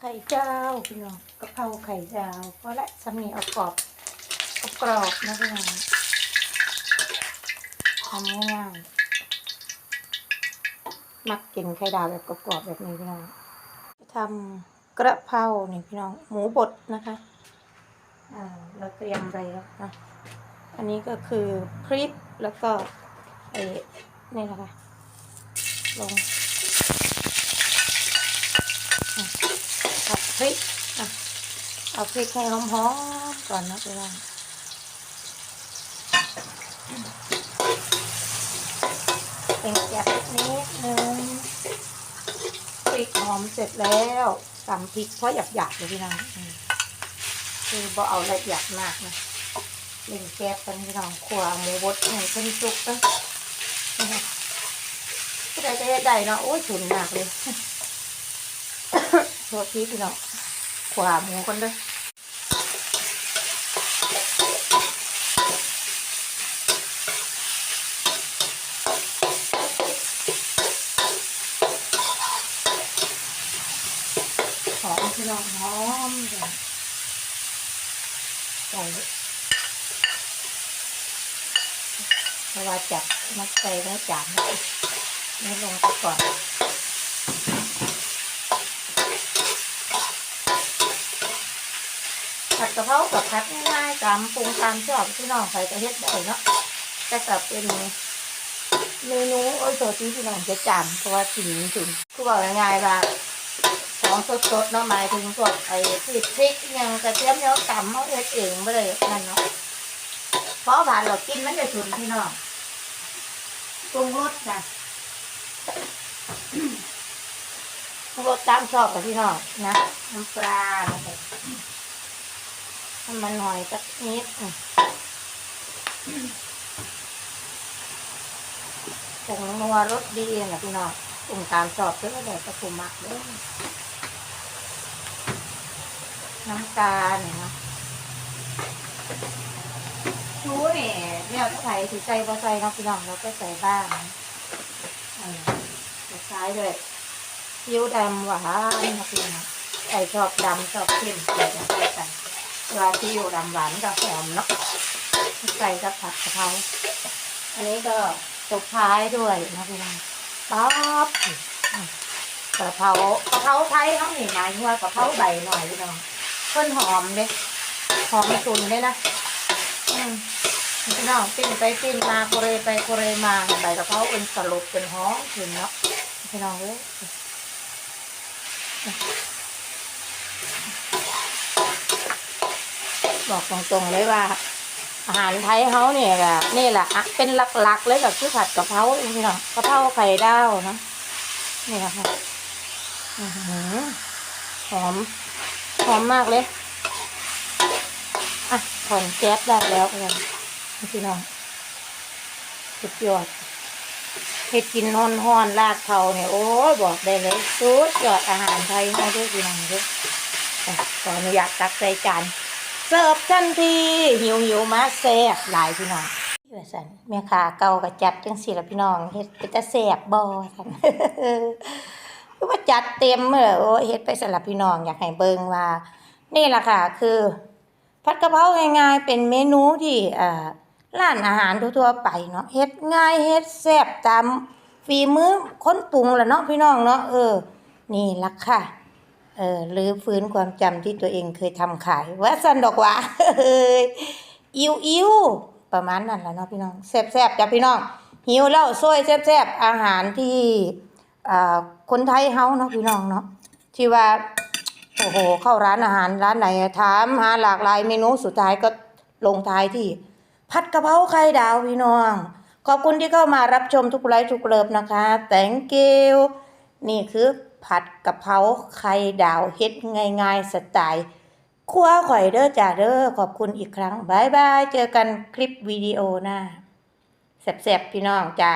ไข่เจ้าพี่น้องกะเพราไข่เจ้าเพราะละสามีเอากรอบเอากรอบนะพี่น้องทำง่ายๆมักกินไข่ดาวแบบกรอบๆแบบนี้พี่น้องทำกระเพราเนี่ยพี่น้องหมูบดนะคะอ่าเราเตรียมไปแล้วนะอันนี้ก็คือพริกแล้วก็ไอ้นี่แหละค่ะลง ผัดพริกอะ เอาพริกให้หอมๆก่อนนะพี่น้องเป็นแกะนิดนึงพริกหอมเสร็จแล้วตำพริกเพราะหยาบๆเลยพี่น้องคือบ่เอาละเอียดมากนะเล่นแก๊สกันพี่น้องขัวหมูบดให้เพิ่นสุกนะนะคะก็ได้จะเฮ็ดได้เนาะโอ้ยฉุนมากเลยโทษทีพี่น้อง ขวาหมูคนเด้วยหอมพี่น้องหอมจ้ะใส่เพราะว่าจับมักใส่แล้วจานนี่ลงไปก่อน ผัด กะเพรากับผัดง่ายๆตามปรุงตามชอบพี่น้องใครก็เฮ็ดได้เนาะแต่กับเป็นเมนูโอ้ยตัวที่พี่น้องจะจำเพราะว่ากินถึงคือบอกง่ายๆว่าของสดๆเนาะหมายถึงพวกไอ้พริกพริกยังกระเทียมเนาะตำเขาเฮ็ดเองไม่ได้นั่นเนาะเพราะว่าเรากินมันจะฉุนพี่น้องปรุงรสจ้ะปรุงรสตามชอบกับพี่น้องนะน้ำปลานะคะ น้ำมันหอยสักนิดผงนัวรสดีนะพี่น้องปรุงตามชอบเด้อเดี๋ยวจะปรุงหมักด้อน้ำตาลเนี่นะชูเนี่ยเนี่ยใส่ถือใจพอใส่นะพี่น้องเราก็ใส่บ้างเออจะใช้ด้วยซีอิ๊วดำหวานนะพี่น้องใส่ชอบดำชอบเข้มใส่กันใส่กันป ลาที่อยู่ดำหวานกับหอมเนาะใส่กับผัดกะเพราอันนี้ก็ตบท้ายด้วยนะพี่น้องป๊อปกะเพรากะเพราไทยเขาหนีหมายถึงว่ากะเพราใบหน่อยพี่น้องเพิ่นหอมเลยหอมตุนเลยนะอืมพี่น้องปิ้งไปปิ้งมาโคเรไปโคเรมาใบกะเพราเป็นสลบเป็นหอมขึ้นเนาะพี่น้องเอ้ย บอกตรงๆเลยว่า อาหารไทยเขาเนี่ยแหละนี่แหละอะเป็นหลักๆเลยกับคือผัดกะเพราพี่น้องกะเพราไข่ดาวนะนี่แหละค่ะหอมหอมมากเลยอะถอนแก๊สได้แล้วกันพี่น้องสุดยอดเห็ดกินนอนหอนลากเขาเนี่ยโอ้บอกได้เลยสุดยอดอาหารไทยมาด้วยพี่น้องด้วยอะขออนุญาตตักใส่จาน เสิร์ฟทันทีหิวหิวมาแซ่บหลายพี่น้องพี่ว่าสันแม่ค้าเก่าก็จัดจังสี่ละพี่น้องเฮ็ดเป็นตาแซ่บบ่ท่านคือว่าจัดเต็มเออโอ้ยเฮ็ดไปสำหรับพี่น้องอยากให้เบิ่งว่า นี่ล่ะค่ะคือผัดกะเพราง่ายๆเป็นเมนูที่อ่าร้านอาหารทั่วๆไปเนาะเฮ็ดง่ายเฮ็ดแซ่บตามฝีมือคนปรุงล่ะเนาะพี่น้องเนาะเออ นี่ล่ะค่ะ เออหรือฟื้นความจำที่ตัวเองเคยทำขายว่าสันดอกว่าเอ้ยอิวอิวประมาณนั้นแหละเนาะพี่น้องแซ่บๆจ้ะพี่น้องหิวแล้วซวยแซ่บๆอาหารที่อ่าคนไทยเฮาเนาะพี่น้องเนาะที่ว่าโอ้โหเข้าร้านอาหารร้านไหนถามหาหลากหลายเมนูสุดท้ายก็ลงท้ายที่ ผัดกะเพราไข่ดาวพี่น้อง ขอบคุณที่เข้ามารับชมทุกไลฟ์ทุกเลิฟนะคะ thank you นี่คือ ผัดกะเพราไข่ดาวเฮ็ดง่ายๆสไตล์ครัวข่อยเด้อจ้าเด้อขอบคุณอีกครั้งบายบาย เจอกันคลิปวิดีโอหน้าแซ่บๆพี่น้องจ้า